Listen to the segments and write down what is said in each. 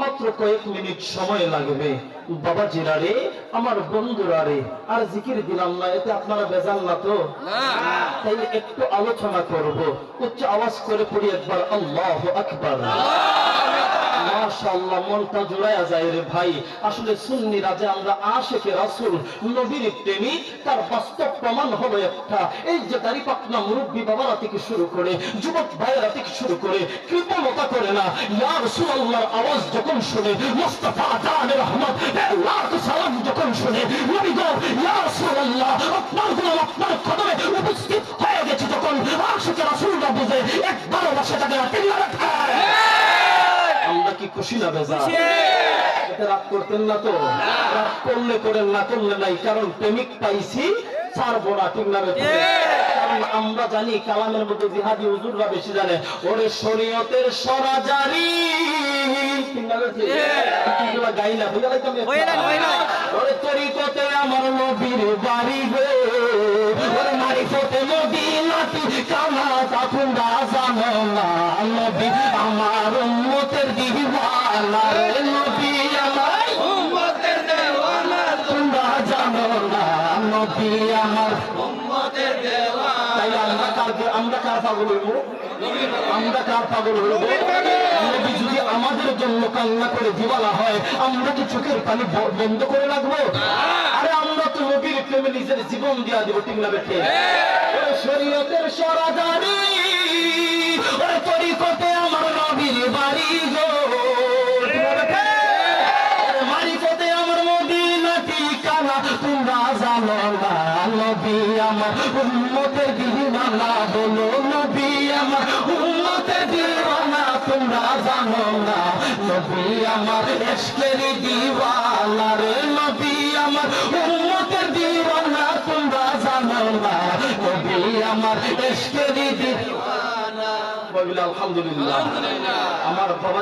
মাত্র কয়েক মিনিট সময় লাগবে। বাবা জিরারে আমার বন্ধুরা রে আর জিকির দিলাম না এতে আপনারা বেজাল না তো? তাই একটু আলোচনা করব। উচ্চ আওয়াজ করে পড়ি একবার আল্লাহ আকবার। মাশাআল্লাহ, মনটা জোড়ায়া যায় রে ভাই। আসলে সুন্নিরা যে আমরা আশেকে রাসূল, নবীর প্রেমী, তার বাস্তব প্রমাণ হলো একটা। এই যে দাড়ি পাকনা মুরব্বী বাবারা থেকে শুরু করে, যুবক ভাইয়েরা থেকে শুরু করে, কৃপণতা করে না। ইয়া রাসূলুল্লাহর আওয়াজ যখন শুনে, মুস্তাফা জান রহমত আল্লাহ সালাম যখন শুনে, নবী গো, ইয়া রাসূলুল্লাহ, আপনার গোলাম আপনার কদমে উপস্থিত হয়ে গেছে যখন আশেকে রাসূলরা বুঝে, একবারও বসে থাকে না কি খুশি না বেজা রাগ করতেন না তো? রাগ করলে করেন না করলে নাই। কারণ প্রেমিক পাইছি ছাড়বো না ঠিক না আমরা জানি কালামের মধ্যে জিহাদি হুজুররা বেশি জানে। ওরে শরীয়তের সরা জারি ঠিক না বেজা? এগুলা গাই না বুঝা লাইতাম একটা? হইলেন, হইলেন। ওরে তরিকতে আমার নবীর বাড়ি গো। পাগল হইব? আমরা কার পাগল হইব? নবী যদি আমাদের জন্য কান্না করে দিবালা হয় আমরা কি চোখের পানি বন্ধ করে রাখব? আরে আমরা তো নবীর প্রেমে নিজের জীবন দিয়া দিব ঠিক না বেঠে? শরীয়তের শরীয়তের আমার দিওয়ানা বলিল আলহামদুলিল্লাহ। আমার বাবা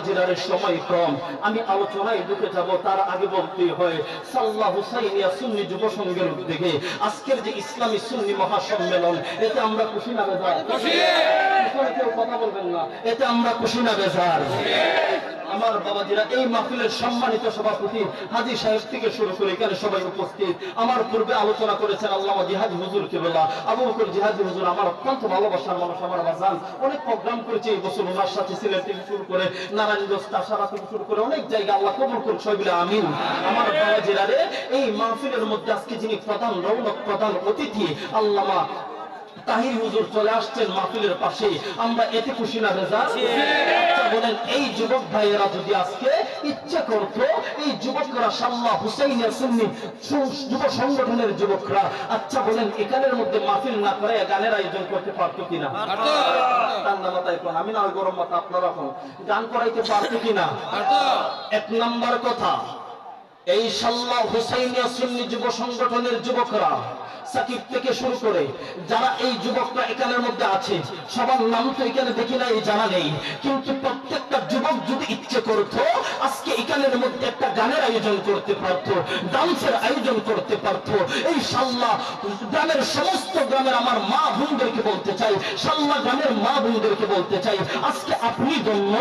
সময় কম। আমি আলোচনায় ঢুকে যাব তার আগে বলতে হয় সাল্লাহ হুসাইনিয়া সুন্নি যুব সংঘের উদ্যোগে আজকের যে ইসলামী সুন্নি মহাসম্মেলন এতে আমরা খুশি না বেজার? কেউ কথা বলবেন না। এতে আমরা খুশি না বেজার? আমার বাবাজিরা এই মাহফিলের সম্মানিত সভাপতি হাজি সাহেব থেকে শুরু করে এখানে সবাই উপস্থিত। আমার পূর্বে আলোচনা করেছেন আল্লামা জিহাদি হুজুর কেবলা, আবু বকর জিহাদি হুজুর, আমার অত্যন্ত ভালোবাসার মানুষ, আমার বাজান অনেক প্রোগ্রাম করেছে, এই বছর ওনার সাথে সিলেট থেকে শুরু করে নারায়ণগঞ্জ তাসারা থেকে শুরু করে অনেক জায়গা আল্লাহ কবুল করুন সবগুলো আমিন। আমার বাবাজিরা রে এই মাহফিলের মধ্যে আজকে যিনি প্রধান, রৌনক প্রধান অতিথি, আল্লামা তাহির হুজুর চলে আসছেন মাহফিলের পাশে। আমরা এতে খুশি না বেজা? আচ্ছা বলেন এই যুবক ভাইয়েরা যদি আজকে ইচ্ছা করতো এই যুবকরা সাল্লাহ হুসাইনের সুন্নি যুব সংগঠনের যুবকরা আচ্ছা বলেন এখানের মধ্যে মাহফিল না করে গানের আয়োজন করতে পারতো কিনা? ঠান্ডা মাথায় কোন আমি না গরম মাথা আপনারা কোন গান করাইতে পারতো কিনা? এক নম্বর কথা এই সাল্লাহ হুসাইনিয়া সুন্নি যুব সংগঠনের যুবকরা সাকিব থেকে শুরু করে যারা এই যুবকরা এখানের মধ্যে আছে, সবার নাম তো এখানে দেখি না এই জানা নেই। কিন্তু প্রত্যেকটা যুবক যদি ইচ্ছে আজকে এখানের মধ্যে একটা গানের আয়োজন করতে পারতো, ডান্সের আয়োজন করতে এই গ্রামের সমস্ত গ্রামের আমার মা বোনদেরকে বলতে চাই, সাল্লাহ গ্রামের মা বোনদেরকে বলতে চাই, আজকে আপনি ধন্য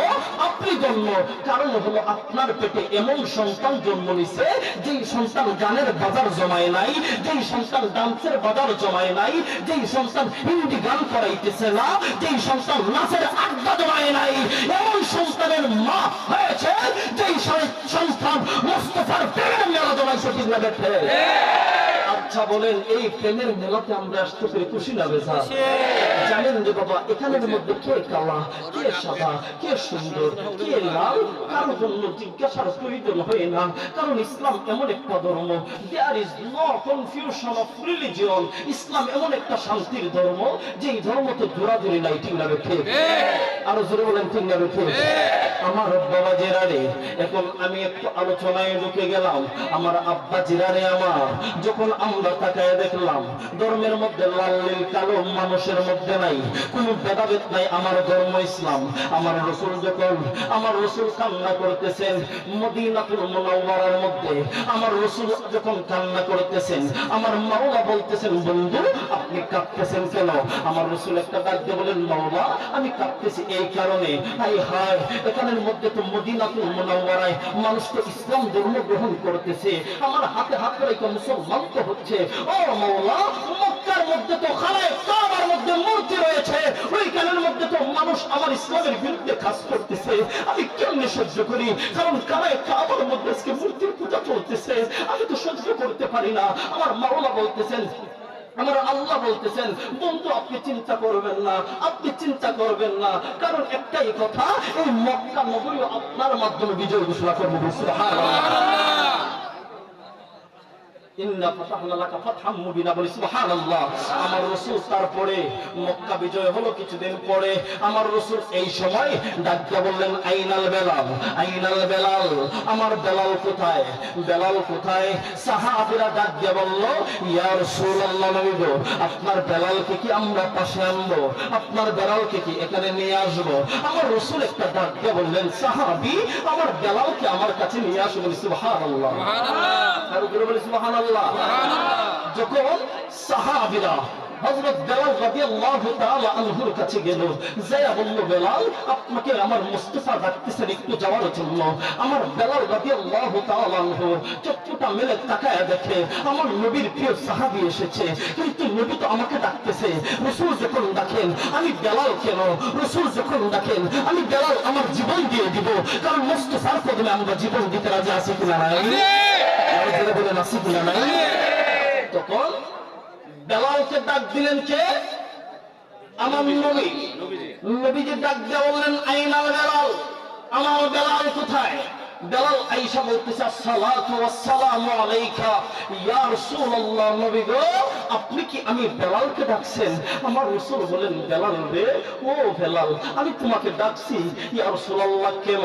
আপনি ধন্য। কারণ হলো আপনার পেটে এমন সন্তান জন্ম নিছে যেই সন্তান গানের বাজার জমায় নাই যেই সন্তান ডান্সের বাজার জমায় নাই যেই সন্তান হিন্দি গান করাইতেছে না যেই সন্তান নাচের আড্ডা জমায় নাই এমন সন্তানের মা হয়েছে যেই সন্তান মোস্তফার প্রেমের মেলা জমাইছে ঠিক না বেঠে। আচ্ছা বলেন এই প্রেমের মেলাতে আমরা আসতে পেরে খুশি না বেজা যে বাবা এখানের মধ্যে কে কালা কে সাদা কে সুন্দর কে লাল কারও জন্য জিজ্ঞাসার প্রয়োজন হয় না। কারণ ইসলাম এমন একটা ধর্ম there is no confusion of religion Islam এমন একটা শান্তির ধর্ম যে এই ধর্ম তো জোরাজুরি নাই ঠিক না বেঠে? আরও জোরে বলেন ঠিক না বেঠে? আমার বাবা জেরারে এখন আমি একটু আলোচনায় ঢুকে গেলাম। আমার আব্বা জেরারে আমার যখন আমরা তাকায় দেখলাম ধর্মের মধ্যে লাল নীল কালো মানুষের মধ্যে নাই। কোনো ভেদাভেদ নাই, আমার ধর্ম ইসলাম। আমার রসুল যখন আমার রসুল কান্না করতেছেন মদিনাতুল মুনাওয়ারার মধ্যে, আমার রসুল যখন কান্না করতেছেন, আমার মাওলা বলতেছেন, বন্ধু, আপনি কাঁদতেছেন কেন? আমার রসুল একটা ডাক বলেন, মাওলা, আমি কাঁদতেছি এই কারণে। হাই হায়, এখানের মধ্যে তো মদিনাতুল মুনাওয়ারায় মানুষ তো ইসলাম ধর্ম গ্রহণ করতেছে। আমার হাতে হাত রেখে মুসলমান তো হচ্ছে। ও মাওলা, মক্কার মধ্যে তো খানায় কাবার মধ্যে মূর্তি রয়েছে। ওইখানের মধ্যে তো মানুষ আমার ইসলামের বিরুদ্ধে কাজ করতেছে। আমি কেমনে সহ্য করি? কারণ কানায় কাবার মধ্যে আজকে মূর্তির পূজা চলতেছে। আমি তো সহ্য করতে পারি না। আমার মাওলা বলতেছেন, আমার আল্লাহ বলতেছেন, বন্ধু, আপনি চিন্তা করবেন না, আপনি চিন্তা করবেন না। কারণ একটাই কথা, এই মক্কা নগরী আপনার মাধ্যমে বিজয় ঘোষণা করব। আমার রাসূল তারপরে মক্কা বিজয় হলো কিছুদিন পরে। আমার রাসূল এই সময় বললেন আইনাল বেলাল আইনাল বেলাল আমার বেলাল কোথায়? বেলাল কোথায়? সাহাবীরা ডাক দিয়ে বলল রাসূলুল্লাহ নবী গো আপনার বেলালকে কি আমরা পাশে আনব? আপনার বেলালকে কি এখানে নিয়ে আসব? আমার রসুল একটা ডাক দিয়ে বললেন সাহাবী আমার বেলালকে আমার কাছে নিয়ে আসো বলি সুবহানাল্লাহ। আর উপরে বলি সুবহানাল্লাহ। যখন সাহাবীরা হযরত বেলাল রাদিয়াল্লাহু তাআলা আনহুর কাছে গেল। যায়া বলল বেলাল আপনাকে আমার মুস্তাফা ডাকতেছেন একটু যাওয়ার জন্য। আমার বেলাল রাদিয়াল্লাহু তাআলা আনহু চক্ষুটা মেলে তাকায় দেখে আমার নবীর প্রিয় সাহাবী এসেছে। কিন্তু নবী তো আমাকে ডাকতেছে। রাসূল যখন ডাকেন আমি বেলাল কেন? রাসূল যখন ডাকেন আমি বেলাল আমার জীবন দিয়ে দিব। কারণ মুস্তাফার কদমে আমরা জীবন দিতে রাজি আছি কিনা নাই? কিনা নাই? তখন বেলালকে ডাক দিলেন কে? আমার নবী। নবীজি। ডাক দেওয়া বললেন আইনাল বেলাল আমার বেলাল কোথায়? বেলাল আইসা বলতেছে আসসালাতু ওয়াসসালামু আলাইকা ইয়া রাসূলুল্লাহ নবী গো। আপনি কি আমি বেলালকে ডাকছেন? আমার রাসূল বলেন, বেলাল রে, ও বেলাল, আমি তোমাকে ডাকছি। ইয়া রাসূলুল্লাহ, কেন?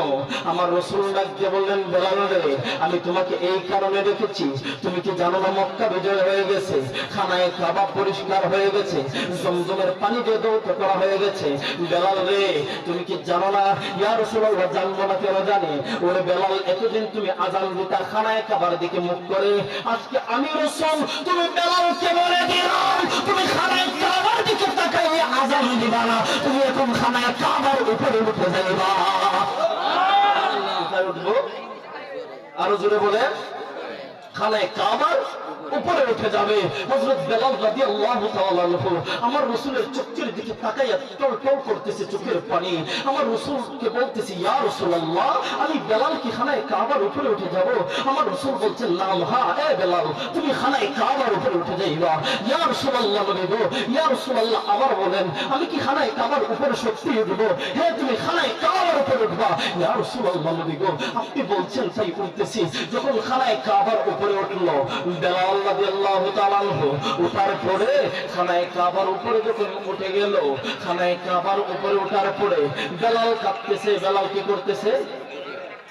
আমার রাসূল ডাক দিয়ে বললেন, বেলাল রে, আমি তোমাকে এই কারণে রেখেছি তুমি কি জানো না মক্কা বিজয় হয়ে গেছে? খানায় কাবা পরিষ্কার হয়ে গেছে। জমজমের পানি দিয়ে দৌত করা হয়ে গেছে। বেলাল রে, তুমি কি জানো না? ইয়া রাসূলুল্লাহ, জানব না কেন জানি? ওরে বেলাল, এতদিন তুমি আজান দিতা, খানায় কাবার দিকে মুখ করে। আজকে আমি রাসূল, তুমি বেলালকে তুমি খানায় কাবার দিকে না, তুমি এখন খানায় কাবার উপরে উঠে যাইবা। আরও জোরে বলে খানায় কাবার উপরে উঠে যাবে। হযরত বেলাল তাআলা আনহু আমার রাসূলের চোখের দিকে তাকাইয়া টল টল করতেছে চোখের পানি। আমার রাসূলকে বলতেছে, ইয়া রাসূলুল্লাহ, আমি বেলাল কি খানায় কাবার উপরে উঠে যাব? আমার রাসূল বলছেন নাম হ্যাঁ এ বেলাল, তুমি খানায় কাবার উপরে উঠে যাইবা। ইয়া রাসূলুল্লাহ নবী গো ইয়া রাসূলুল্লাহ, আবার বলেন, আমি কি খানায় কাবার উপরে সত্যি উঠবো হে, তুমি খানায় কাবার উপরে উঠবা। ইয়া রাসূলুল্লাহ নবী গো আপনি বলছেন তাই উঠতেছি। যখন খানায় কাবার উপরে উঠল বেলাল ওঠার পরে খানায় কাবার উপরে যখন উঠে গেল, খানায় কাবার উপরে উঠার পরে বেলাল কাঁপতেছে বেলাল কি করতেছে?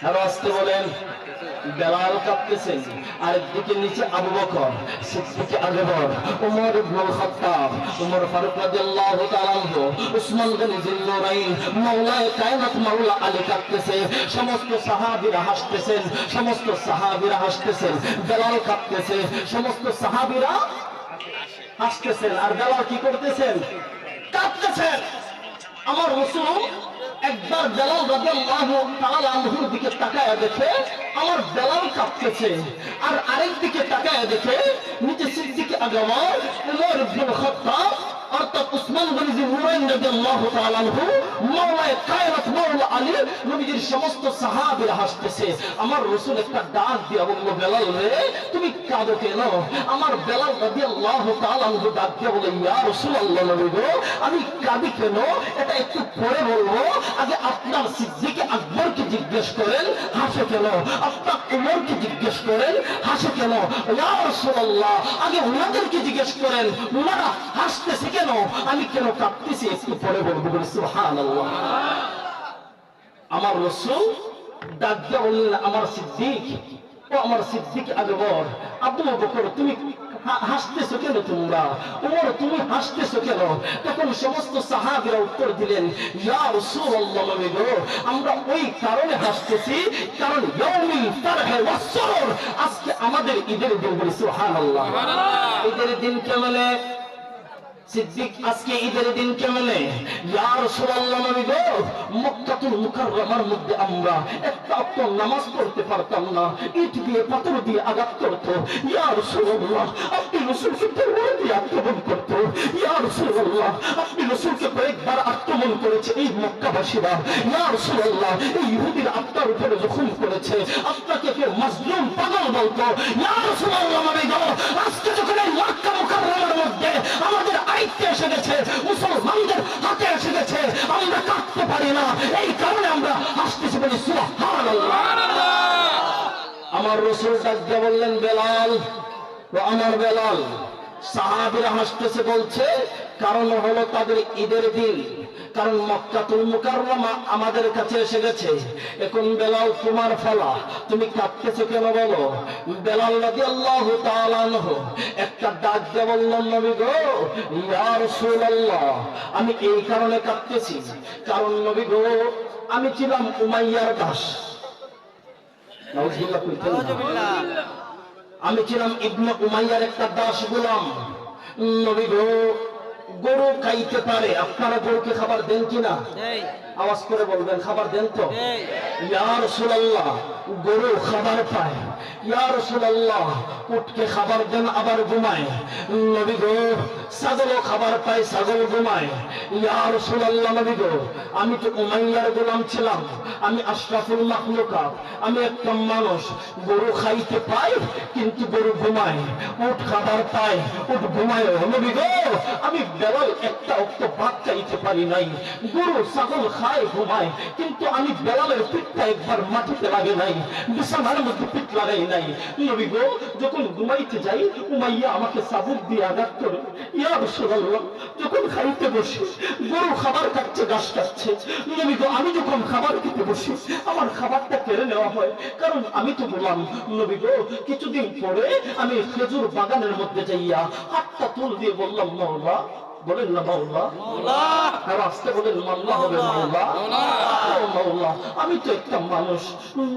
আর আসতে বলেন। বেলাল কাঁপতেছে। আরেকদিকে নিচে আবু বকর, সিদ্দিক আকবর ওমর ইবনুল খাত্তাব ওমর ফারুক রাদিয়াল্লাহু তাআলা উসমান গনি জিন্নুরাইন মাওলায়ে কায়নাত মাওলা আলী কাঁপতেছে, সমস্ত সাহাবীরা হাসতেছেন, সমস্ত সাহাবীরা হাসতেছেন, বেলাল কাঁপতেছে, সমস্ত সাহাবীরা হাসতেছেন। আর বেলাল কি করতেছেন? কাঁপতেছেন। আমার রসুল একবার বেলাল রাদিয়াল্লাহু তাআলা আনহুর দিকে তাকায় দেখে আমার বেলাল কাঁপতেছে। আর আরেক দিকে তাকায় দেখে নিচে সিদ্দিক আগমর উমর ইবনে আমি কাঁদি কেন? এটা একটু পরে বলব। আগে আপনার সিদ্দিক আকবরকে জিজ্ঞেস করেন, হাসে কেন? আপনার উমরকে জিজ্ঞেস করেন, হাসে কেন? ইয়া রাসূলুল্লাহ, আগে ওনাদেরকে জিজ্ঞেস করেন ওনারা হাসতেছে কেন? আমি কেন কাঁদতেছি? একটু পরে বলব বলে আমার রসুল দিয়ে বললেন আমার সিদ্দিক ও আমার সিদ্দিক আকবর আব্দুল বকর তুমি হাসতেছো কেন তোমরা? ওমর তুমি হাসতেছো কেন? তখন সমস্ত সাহাবীরা উত্তর দিলেন ইয়া রাসূলুল্লাহ গো আমরা ওই কারণে হাসতেছি কারণ ইয়াউমিল ফারহ ওয়াস আজকে আমাদের ঈদের দিন বলি সুবহানাল্লাহ। ঈদের দিন কেমনে সিদ্দিক আজকে ঈদের দিন কেমনে? ইয়া রাসূলুল্লাহ নবী গো, মক্কাতুল মুকাররমার মধ্যে আমরা একটা অক্ত নামাজ পড়তে পারতাম না। ইট দিয়ে, পাথর দিয়ে আঘাত করতো। ইয়া রাসূলুল্লাহ, আপনি রাসূলকে তরবারি দিয়ে আক্রমণ করতো। ইয়া রাসূলুল্লাহ, আপনি রাসূলকে কয়েকবার আক্রমণ করেছে এই মক্কাবাসীরা। ইয়া রাসূলুল্লাহ, এই ইহুদির আত্মার উপরে জখম করেছে। আপনাকে কে মাজলুম পাগল বলতো, ইয়া রাসূলুল্লাহ নবী গো, আজকে যখন এই মক্কা মুকাররমার মধ্যে আমাদের আইতে এসে গেছে মুসলমানদের হাতে এসে গেছে আমরা কাটতে পারি না। এই কারণে আমরা আসতেছি বলি আমার রসুল ডাক বললেন বেলাল ও আমার বেলাল সাহাবিরা হাসতেছে বলছে, কারণ হলো তাদের ঈদের দিন। কারণ মক্কাতুল মুকাররমা আমাদের কাছে এসে গেছে। এখন বেলাল তোমার ফলা। তুমি কাঁদতেছো কেন বলো? বেলাল রাদিয়াল্লাহু তাআলা আনহু একটা ডাক দিয়ে বললেন, নবী গো, ইয়া রাসূলুল্লাহ, আমি এই কারণে কাঁদতেছি। কারণ নবী গো, আমি ছিলাম উমাইয়ার দাস। নাউজুবিল্লাহ। আমি ছিলাম ইবনে উমাইয়ার একটা দাস গোলাম। নবী গো গরু খাইতে পারে আপনারা গরুকে খাবার দেন কিনা? আওয়াজ করে বলবেন খাবার দেন তো? ইয়া রাসূলুল্লাহ গরু খাবার পায়। ইয়া উটকে খাবার দেন, আবার ঘুমায়। নবী গো খাবার পায়, ছাগল ঘুমায়। ইয়া রাসূলুল্লাহ, নবী গো, আমি তো উমাইয়ার গোলাম ছিলাম। আমি আশরাফুল মাখলুকাত। আমি একটা মানুষ, গরু খাইতে পাই কিন্তু গরু ঘুমায়। উট খাবার পায়, উট ঘুমায়। নবী গো, আমি বেলাল একটা অক্ত ভাত খাইতে পারি নাই। গরু, ছাগল খায়, ঘুমায়। কিন্তু আমি বেলালের পিঠটা একবার মাটিতে লাগে নাই। মধ্যে লাগাই নাই। নবী গো, যখন ঘুমাইতে যাই, উমাইয়া আমাকে দিয়ে আঘাত করে। ইয়া যখন খাইতে বসি, গরু খাবার খাচ্ছে নবী গো, আমি যখন খাবার খেতে বসি, আমার খাবারটা কেড়ে নেওয়া হয়। কারণ আমি তো বললাম নবী গো, কিছুদিন পরে আমি খেজুর বাগানের মধ্যে যাইয়া হাতটা তুল দিয়ে বললাম মৌলা বলেন না মাওলা। আর আসতে বলেন মাল্লা হবে মাওলা। মাওলা। আমি তো একটা মানুষ।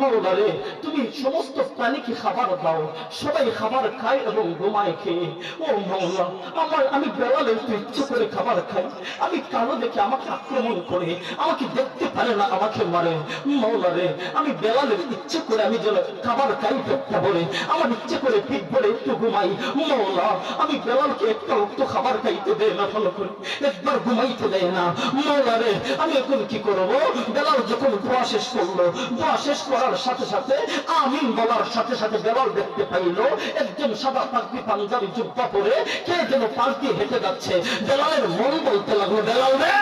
মাওলা রে তুমি সমস্ত প্রাণীকে খাবার দাও। সবাই খাবার খায় এবং ঘুমায় খেয়ে। ও মাওলা আমার আমি বেলালের তো ইচ্ছে করে খাবার খাই। আমি কালো দেখে আমাকে আক্রমণ করে। আমাকে দেখতে পারে না আমাকে মারে। মাওলা রে আমি বেলালের ইচ্ছে করে আমি যেন খাবার খাই পেটটা ভরে। আমার ইচ্ছে করে পিঠ বলে একটু ঘুমাই। মাওলা আমি বেলালকে একটা রক্ত খাবার খাইতে দেয় না। ভালো করে একবার ঘুমাইতে দেয় না। মাওলা রে, আমি এখন কি করব? বেলাল যখন দোয়া শেষ করল দোয়া শেষ করার সাথে সাথে আমিন বলার সাথে সাথে বেলাল দেখতে পাইলো, একজন সাদা পাগড়ি পাঞ্জাবি জুব্বা পরে কে যেন দিয়ে হেঁটে যাচ্ছে। বেলালের মন বলতে লাগল, বেলাল রে,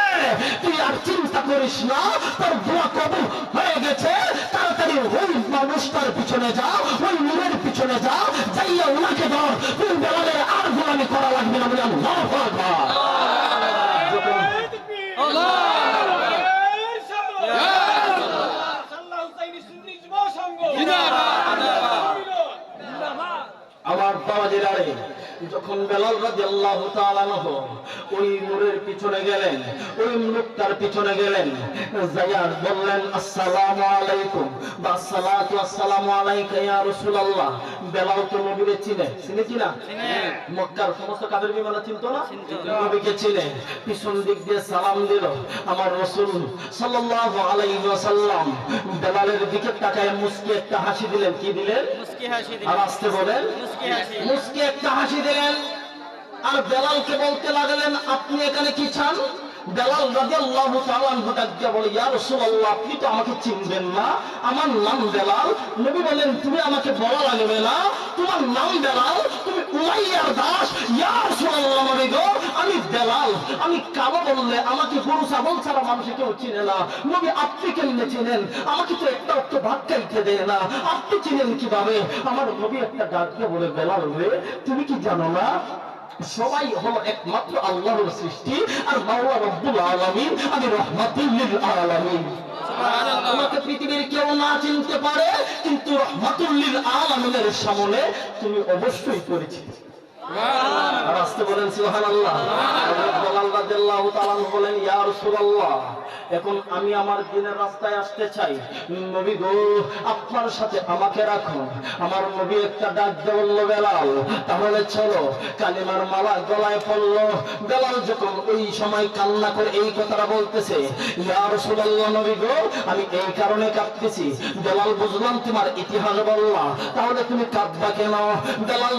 তুই আর চিন্তা করিস না, তোর দোয়া কবুল হয়ে গেছে। তাড়াতাড়ি ওই মানুষটার পিছনে যা, ওই নূরের পিছনে যা, যাইয়া ওনাকে ধর। তুই বেলালের গোলামি করা লাগবে না বলে আল্লাহ। আমার বাবাজির আরে যখন বেলাল রাজি আল্লাহ ওই নূরের পিছনে গেলেন ওই লোকটার পিছনে গেলেন বললেন আসসালামু আলাইকুম। বা সালাতু আসসালামু আলাইকা ইয়া রাসূলুল্লাহ। বেলাল তো নবীরে চিনে। চিনে কিনা মক্কার সমস্ত কাদের বিমানা চিনতো না? নবীকে চিনে। পিছন দিক দিয়ে সালাম দিল। আমার রাসূল সাল্লাল্লাহু আলাইহি ওয়াসাল্লাম বেলালের দিকে তাকায় মুস্কি একটা হাসি দিলেন। কি দিলেন? মুস্কি হাসি আর আসতে বলেন মুস্কি হাসি। মুস্কি একটা হাসি দিলেন আর বেলালকে বলতে লাগলেন আপনি এখানে কি চান? বেলাল ডাক দিয়ে বলে আপনি তো আমাকে চিনবেন না। আমার নাম বেলাল নবী বলেন তুমি আমাকে বলা লাগবে না। তোমার নাম তুমি উমাইয়ার দাস। গো আমি আমি বললে আমাকে গরু, ছাগল ছাড়া মানুষ কেউ চিনে না। নবী, আপনি কেমনে চিনেন? আমাকে তো একটা একটু ভাত খাইতে দেয় না। আপনি চিনেন কীভাবে? আমার নবী একটা ডাক বলে বেলাল রে, তুমি কি জানো না সবাই হলো একমাত্র আল্লাহর সৃষ্টি আর মাওলা রব্বুল আলামিন আমি রহমাতুল লিল আলামিন। তোমাকে পৃথিবীর কেউ না চিনতে পারে কিন্তু রহমাতুল লিল আলামিনের সামনে তুমি অবশ্যই পরিচিত। বলেন ইয়া রাসূলুল্লাহ, এখন আমি আমার দিনের রাস্তায় আসতে চাই। নবী গো, আপনার সাথে আমাকে রাখুন আমার নবী একটা ডাক দিয়ে বলল তাহলে চলো। কালিমার মালা গলায় পড়ল। বেলাল যখন ওই সময় কান্না করে এই কথাটা বলতেছে, ইয়া রাসূলুল্লাহ, নবী গো, আমি এই কারণে কাঁদতেছি। বেলাল, বুঝলাম তোমার ইতিহাস বললা। তাহলে তুমি কাঁদবা কেন? বেলাল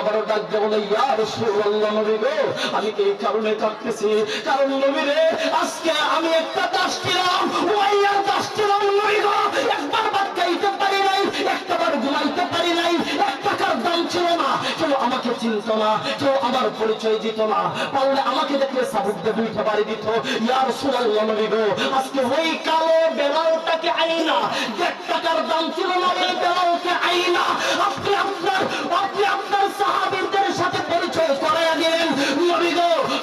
আবারও ডাক বলে ইয়া আমি এই কারণে কাঁদতেছি কারণ নবী রে আজকে আমি একটা দাস ছিলাম ওয়াইয়ার দাস ছিলাম নবী গো, একবার বাদ খাইতে পারি নাই, একটাবার ঘুমাইতে পারি নাই, এক টাকার দাম ছিল না। চলো আমাকে না কেউ আমার পরিচয় দিত না। পারলে আমাকে দেখলে সাবুক বাড়ি দিত। ইয়ার গো, আজকে ওই কালো আইনা টাকার দাম ছিল না আইনা। আপনি আপনার আপনি আপনার সাহাবীদের সাথে পরিচয় করাইয়া দিলেন।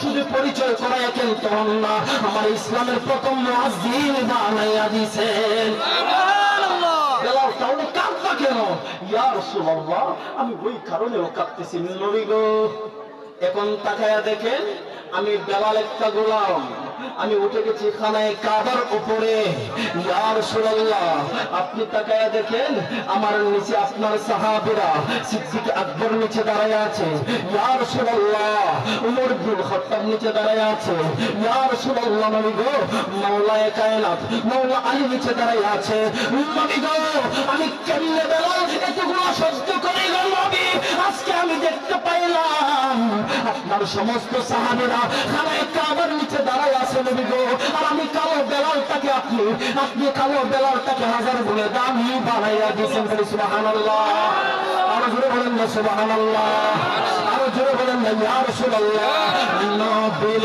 শুধু পরিচয় করাইয়া কিন্তু হন না আমার ইসলামের প্রথম মুয়াজ্জিন বানাইয়া দিছেন কাঁদবা কেন? ইয়া রাসূলুল্লাহ আমি ওই কারণেও কাঁদতেছি। নবী গো এখন তাকায়া দেখেন আমি বেলাল একটা গোলাম। আমি উঠে গেছি খানায় কাবার উপরে। আপনি তাকায়া দেখেন, আমার নিচে আপনার সাহাবীরা সিদ্দিক আকবর নিচে দাঁড়ায় আছে। ইয়া রাসূলুল্লাহ, উমর ইবনে খাত্তাব নিচে দাঁড়ায় আছে। ইয়া রাসূলুল্লাহ নবী গো, মাওলায়ে কায়নাত, মাওলা আলী নিচে দাঁড়ায় আছে। নবী গো, আমি কেমনে বেলাল এতগুলো সহ্য করে নবী, আজকে আমি দেখতে পাইলাম আপনার সমস্ত সাহাবেরা খানায় কাবার নিচে দাঁড়ায় আছে নবী গো। আর আমি কালো বেলালটাকে আপনি আপনি কালো বেলালটাকে হাজার গুণে দামি বানাইয়া দিয়েছেন বলে সুবহানাল্লাহ। আরও জোরে বলেন না সুবহানাল্লাহ। আরও জোরে বলেন না ইয়া রাসূলুল্লাহ। নবীর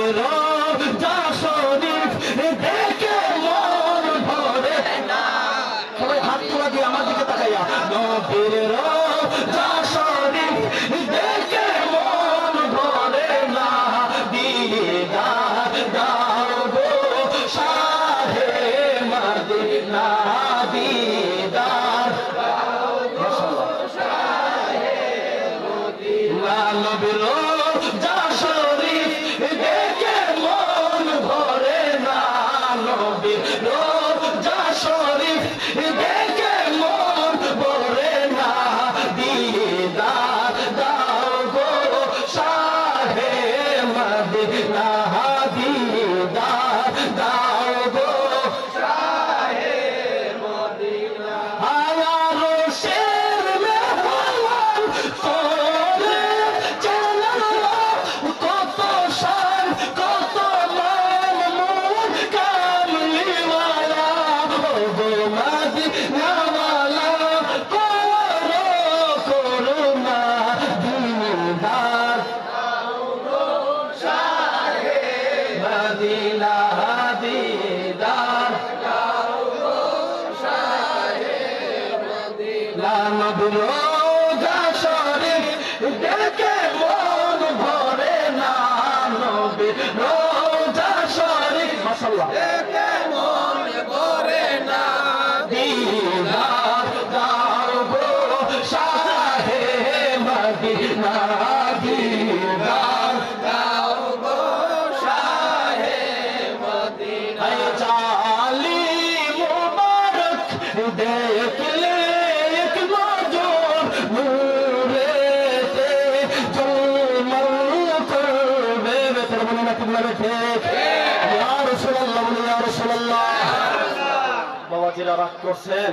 রাগ করছেন।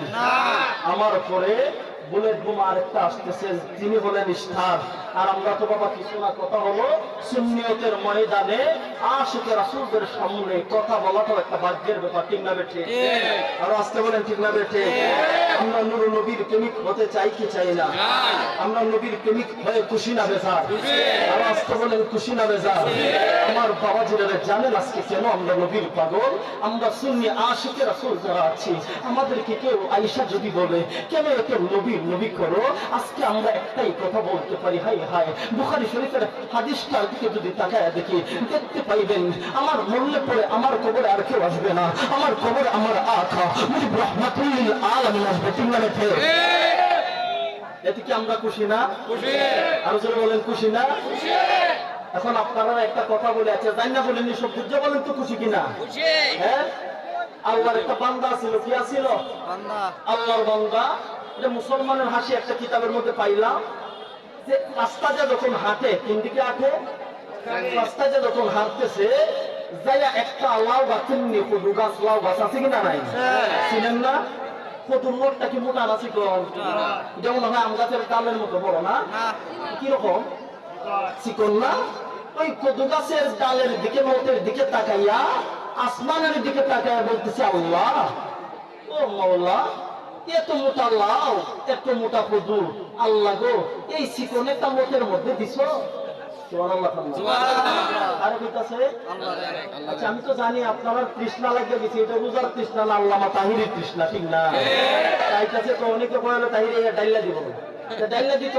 আমার পরে বুলেট বোমা আরেকটা আসতেছে তিনি হলেন স্টার। আর আমরা তো বাবা কিছু না কথা হলো সুন্নিয়তের ময়দানে আশিকে রাসূলদের সামনে কথা বলাটাও একটা ভাগ্যের ব্যাপার ঠিক না বেঠে আর আসতে বলেন ঠিক না বেঠে আমরা নুর নবীর প্রেমিক হতে চাই কি চাই না? আমরা নবীর প্রেমিক হয়ে খুশি না বেজার? আর আসতে বলেন খুশি না বেজার? আমার বাবা যেটা জানেন আজকে কেন আমরা নবীর পাগল? আমরা সুন্নি আশিকে রাসূল যারা আছি আমাদেরকে কেউ আয়েশা যদি বলে কেন এত নবীর নবী করো? আজকে আমরা একটাই কথা বলতে পারি হাই হাই বুখারী শরীফের হাদিসটার দিকে যদি তাকায় দেখি দেখতে পাইবেন আমার মরলে পরে আমার কবরে আর কেউ আসবে না। আমার কবরে আমার আখা। মুজিব রহমাতুল আলামিন আসবে। ঠিক না ঠিক এতে কি আমরা খুশি না? খুশি। আরও বলেন খুশি না? এখন আপনারা একটা কথা বলে আছে জানি না বলেন সব বুঝে বলেন তো খুশি কিনা? খুশি। হ্যাঁ? আল্লাহর একটা বান্দা ছিল কি আছিল? আল্লাহর বান্দা। এটা মুসলমানের হাসি একটা কিতাবের মধ্যে পাইলাম। যে রাস্তাটা যখন হাঁটে কোন দিকে হাঁটে রাস্তাটা যখন হাঁটতেছে যাইয়া একটা লাউ গাছের নিয়ে গাছ লাউ গাছ আছে কিনা নাই? ছিলেন না? কদুর মোটটা কি মোটা না চিকন যেমন হয় আম গাছের ডালের মতো বড় না? কীরকম চিকন না? ওই কদু গাছের ডালের দিকে মোটের দিকে তাকাইয়া আসমানের দিকে তাকাইয়া বলতেছে আল্লাহ ও মৌলা এত মোটা লাউ এত মোটা কদু আল্লাহ গো এই চিকন একটা মোটের মধ্যে দিছ? আমি তো জানি আপনারা তৃষ্ণা লাগবে গেছি এটা রোজার তৃষ্ণা না আল্লামা তাহিরের তৃষ্ণা ঠিক না? তাইতাছে তো অনেকে বলে তাহিরে ডাইলা দিব তা ডাইলা দিত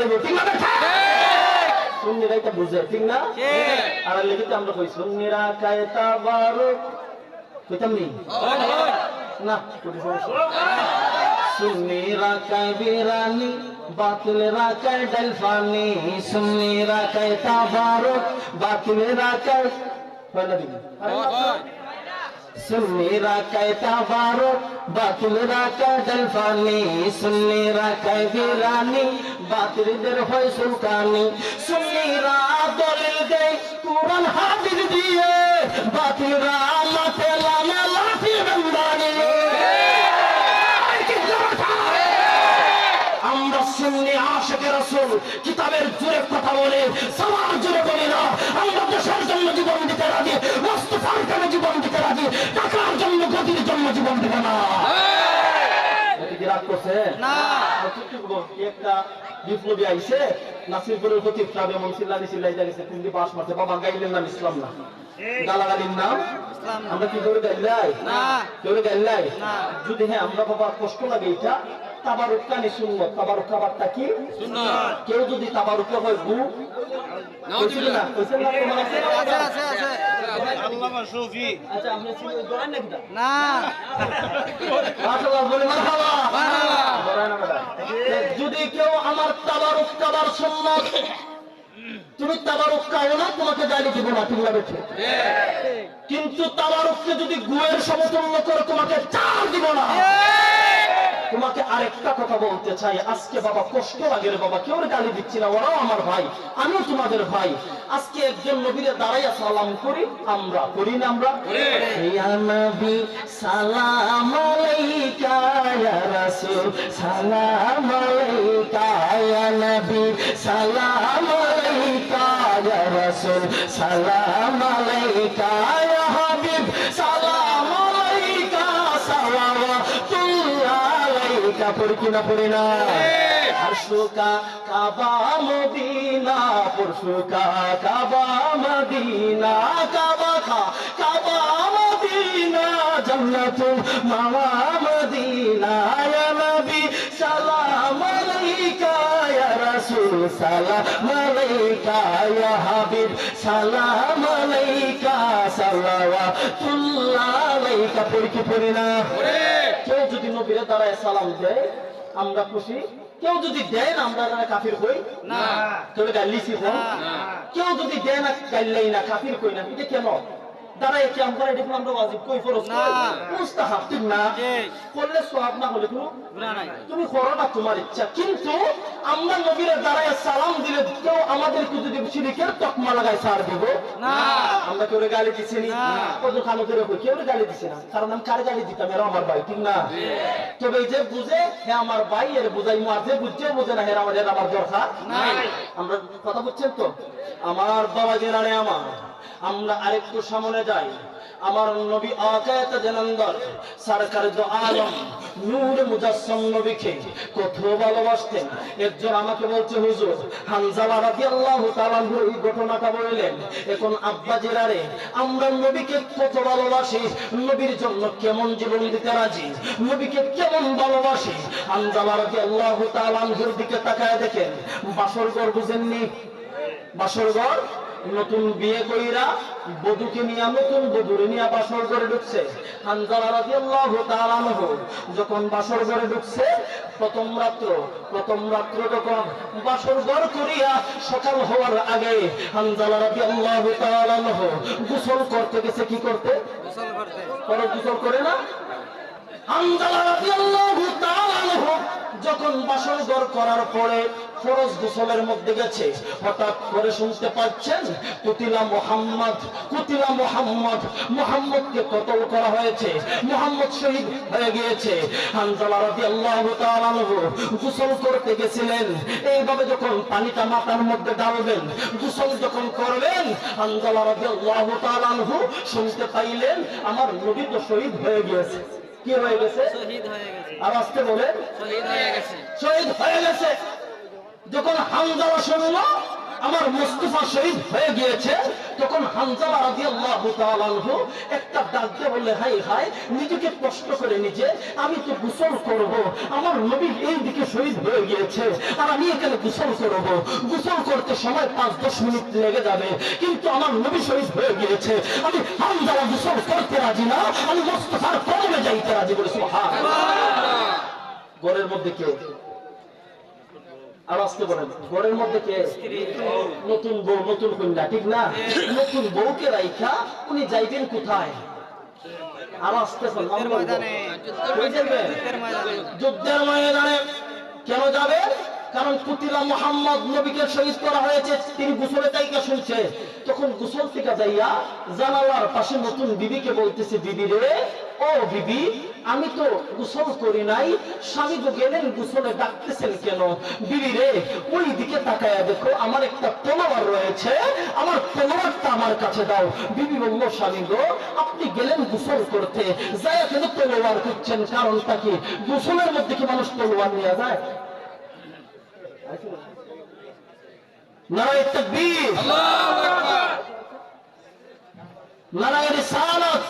দেবে ঠিক না বেটা? সুন্নিরা এটা বুঝে ঠিক না? আর লিখিতে আমরা কই সুন্নিরা কায়তা বারক কইতাম নি না কোটি সমস্যা? সুন্নি রাখায় বিরানি বাতিল রাখায় ডেলফানি, সুন্নি রাখায় তাবারক, বাতিল রাখায় হয় না দিদি সুন্নি রাখায় তাবারক, বাতিল রাখায় ডেলফানি, সুন্নি রাখায় বিরানি, বাতিলদের সুন্নিরা বাতিলরা সুন্নি আশেখের রাসূল কিতাবের জোরে কথা বলে সবার জোরে বলি না। আমরা দেশের জন্য জীবন দিতে রাজি মুস্তফার জন্য জীবন দিতে রাজি টাকার জন্য গতির জন্য জীবন দিব না। বিপ্লবী নাসিরপুরের এমন বাস মারছে বাবা গাইলেন নাম ইসলাম গালাগালির নাম? আমরা কি করে গাইলাই কেউ গাইলাই যদি হ্যাঁ আমরা বাবা কষ্ট লাগে এটা তাবারুক খাবারটা কি? কেউ যদি তাবারুক হয় গু আচ্ছা। যদি কেউ আমার তাবারুক কাবার সুন্নাত তুমি তাবারুক খাও না তোমাকে গালি দিব না ঠিক না বেঠে কিন্তু তাবারুককে যদি গুয়ের সমতুল্য করে তোমাকে চার দিব না। তোমাকে আরেকটা কথা বলতে চাই। আজকে বাবা কষ্ট লাগে রে বাবা কেউ গালি দিচ্ছি না ওরাও আমার ভাই আমিও তোমাদের ভাই। আজকে একজন নবীরে দাঁড়াইয়া সালাম করি আমরা করি না আমরা? নবী সালাম আলাইকা ইয়া রাসূল সালাম আলাইকা ইয়া নবী সালাম আলাইকা ইয়া রাসূল সালাম আলাইকা আলাইকা পড়ি কিনা পড়ি না। আরশুকা কাবা, মদিনা পরশুকা কাবা, মদিনা, কাবা, খা, কাবা, মদিনা, জান্নাতুল মাওয়া না। নবীরে দাঁড়ায় সালাম দেয় আমরা খুশি। কেউ যদি দেয় না আমরা তারা কাফির হই? না। তবে গাল্লিসি হন। কেউ যদি দেয় না গাল্লাই না কাফির কই না? এটা কেন দাঁড়ায় কি আমরা এটা আমরা ওয়াজিব কই ফরজ না। মুস্তাহাব ঠিক না। করলে সওয়াব না হলে কোনো গুনাহ নাই। তুমি করো না তোমার ইচ্ছা। কিন্তু আমরা নবীর দাঁড়ায় সালাম দিলে কেউ আমাদেরকে যদি শিরিকের তকমা লাগায় সার দিব? না। আমরা কেউ গালি দিছি না। কত খানো করে কই কেউ গালি দিছি না? কারণ আমি কার গালি দিতাম? এরা আমার ভাই ঠিক না? তবে এই যে বুঝে হে আমার ভাই এর বুঝাই মার যে বুঝছে বুঝে না হেরা আমার দরকার। নাই। আমরা কথা বুঝছেন তো? আমার বাবা জেনারে আমার। আমরা আরেকটু সামনে যাই। আমার নবী আকায়াত জানান্দর, সরকার দো আলম, নূর মুজাসসাম নবীকে কত ভালোবাসতেন। একজন আমাকে বলছে, হুজুর, হানজালা রাদিয়াল্লাহু তাআলা এই ঘটনাটা বললেন, এখন আব্বা জেরারে আমরা নবীকে কত ভালোবাসি, নবীর জন্য কেমন জীবন দিতে রাজি, নবীকে কেমন ভালোবাসি? হানজালা রাদিয়াল্লাহু তাআলা দিকে তাকায় দেখেন বাসর ঘর বুঝেননি? বাসর ঘর নতুন বিয়ে কইরা বধুকে নিয়ে নতুন বধুরে নিয়ে বাসর করে ঢুকছে। হানজালা রাদিয়াল্লাহু তাআলা যখন বাসর ঘরে ঢুকছে প্রথম রাত্র প্রথম রাত্র যখন বাসর ঘর করিয়া সকাল হওয়ার আগে হানজালা রাদিয়াল্লাহু তাআলা গোসল করতে গেছে কি করতে। ফরজ গোসল করে না হানজালা রাদিয়াল্লাহু তাআলা আনহু যখন করার পরে ফরজ গোসলের মধ্যে গেছে, হঠাৎ করে শুনতে পাচ্ছেন কুতিলা মোহাম্মদ কুতিলা মোহাম্মদ, মোহাম্মদকে কতল করা হয়েছে, মোহাম্মদ শহীদ হয়ে গিয়েছে। আনহু গোসল করতে গেছিলেন। এইভাবে যখন পানিটা মাথার মধ্যে ডালবেন গোসল যখন করবেন হানজালা তাআলা আনহু শুনতে পাইলেন, আমার নবী তো শহীদ হয়ে গিয়েছে। কি হয়ে গেছে? আর আসতে বলে শহীদ হয়ে গেছে। যখন হামজা শুনলো আমার মুস্তফা শহীদ হয়ে গিয়েছে তখন একটা ডাক দিয়ে বললে হাই হাই নিজেকে কষ্ট করে নিজে আমি তো গোসল করব আমার নবী এই দিকে শহীদ হয়ে গিয়েছে আর আমি এখানে গোসল করব। গোসল করতে সময় পাঁচ দশ মিনিট লেগে যাবে কিন্তু আমার নবী শহীদ হয়ে গিয়েছে। আমি গোসল করতে রাজি না আমি মুস্তফার কদমে যাইতে রাজি বলে সুবহানাল্লাহ। ঘরের মধ্যে কে? আর বলেন ঘরের মধ্যে কে? নতুন বউ নতুন কন্যা ঠিক না? নতুন বউকে রাইখা উনি যাইবেন কোথায়? যুদ্ধের ময়দানে। কেন যাবে? কারণ কুতিলা মোহাম্মদ নবীকে শহীদ করা হয়েছে, তিনি গোসলে তাইকা শুনছে। তখন গোসল থেকে যাইয়া জানালার পাশে নতুন বিবিকে বলতেছে, বিবি রে, ও বিবি, আমি তো গোসল করি নাই, স্বামী তো গেলেন গোসলে, ডাকতেছেন কেন? বিবি রে, ওই দিকে তাকায়া দেখো, আমার একটা তলোয়ার রয়েছে, আমার তলোয়ারটা আমার কাছে দাও। বিবি বলল, স্বামী গো, আপনি গেলেন গোসল করতে যায় কেন তলোয়ার করছেন কারণটা কি? গোসলের মধ্যে কি মানুষ তলোয়ার নিয়ে যায়? নারায় তকবীর। নারায় রিসালাত।